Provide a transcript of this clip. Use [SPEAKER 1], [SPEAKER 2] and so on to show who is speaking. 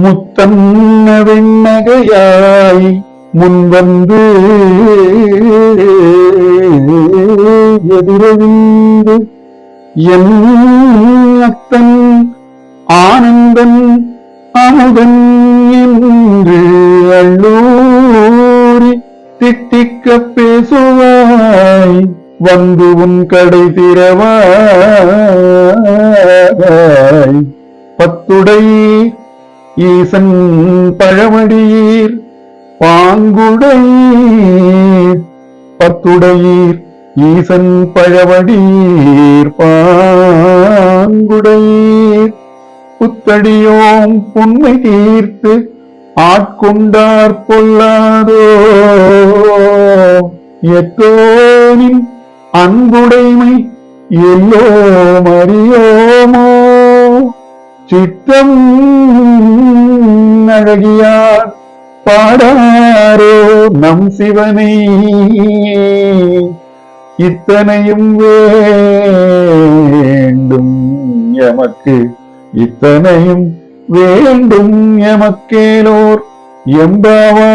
[SPEAKER 1] முத்தன்ன வெண்ணகையாய் முன்வந்து எதிரவிந்து என் அத்தன் ஆனந்தன் அமுதன் என்று அள்ளூரி திட்டிக்க பேசுவாய் வந்து உன் கடை திறவாய் பத்துடை ஈசன் பழமடியீர் பாங்குடை பத்துடையீர் ஈசன் பழவடீர் பாங்குடையீர். புத்தடியோம் புண்மை தீர்த்து ஆட்கொண்டார் பொல்லாதோ? எத்தோனின் அன்புடைமை எல்லோம் அறியோமோ சித்தம் அழகியார் பாடாரோ நம் சிவனை இத்தனையும் வேண்டும் எமக்கு இத்தனையும் வேண்டும் எமக்கேலோர் எம்பாவா